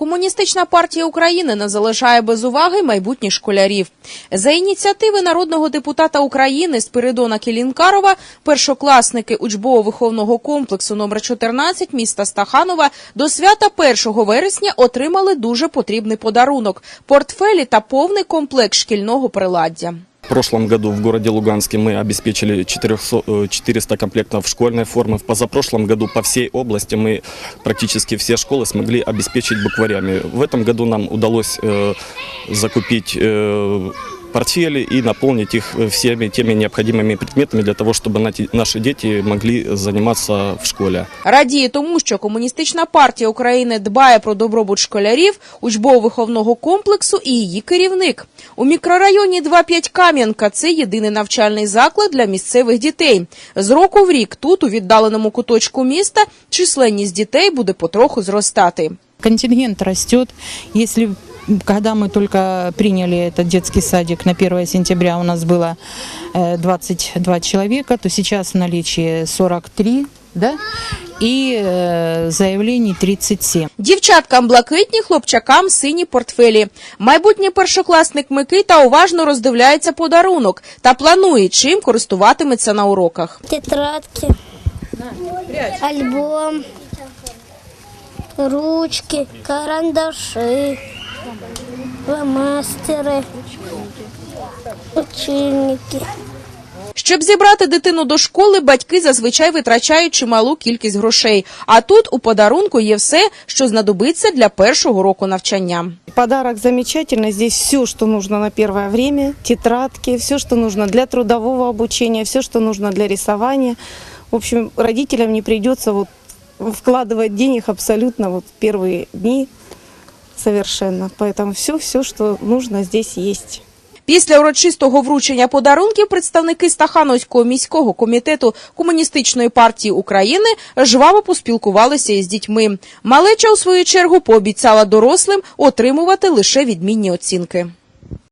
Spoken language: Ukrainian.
Комуністична партія України не залишає без уваги майбутніх школярів. За ініціативи народного депутата України Спиридона Кілінкарова, першокласники учбово-виховного комплексу номер 14 міста Стаханова до свята 1 вересня отримали дуже потрібний подарунок – портфелі та повний комплект шкільного приладдя. В прошлом году в городе Луганске мы обеспечили 400, э, 400 комплектов школьной формы. В позапрошлом году по всей области мы практически все школы смогли обеспечить букварями. В этом году нам удалось э, закупить э, портфели и наполнить их э, всеми теми необходимыми предметами для того, чтобы нати- наши дети могли заниматься в школе. Радіє тому, що Комуністична партія України дбає про добробут школярів, учбово-виховного комплексу і її керівник. У мікрорайоні 2-5 Кам'янка це єдиний навчальний заклад для місцевих дітей. З року в рік тут, у віддаленому куточку міста, численність дітей буде потроху зростати. Контингент растет. Если м, когда мы только приняли этот детский садик на 1 сентября у нас было э, 22 человека, то сейчас в наличии 43, да, и э, заявлений 37. Дівчаткам блакитні, хлопчакам сині портфелі. Майбутній першокласник Микита уважно роздивляється подарунок та планує, чим користуватиметься на уроках. тетрадки, альбом, ручки, карандаши, фломастеры, учебники. Щоб зібрати дитину до школи, батьки зазвичай витрачають чималу кількість грошей. А тут у подарунку є все, що знадобиться для першого року навчання. Подарок замечательный. Здесь все, что нужно на первое время. Тетрадки, все, что нужно для трудового обучения, все, что нужно для рисования. В общем, родителям не придется вот вкладывать денег абсолютно вот в первые дни совершенно. Поэтому все, все, что нужно здесь есть. Після урочистого вручення подарунків представники Стахановського міського комітету Комуністичної партії України жваво поспілкувалися із дітьми. Малеча, у свою чергу, пообіцяла дорослим отримувати лише відмінні оцінки.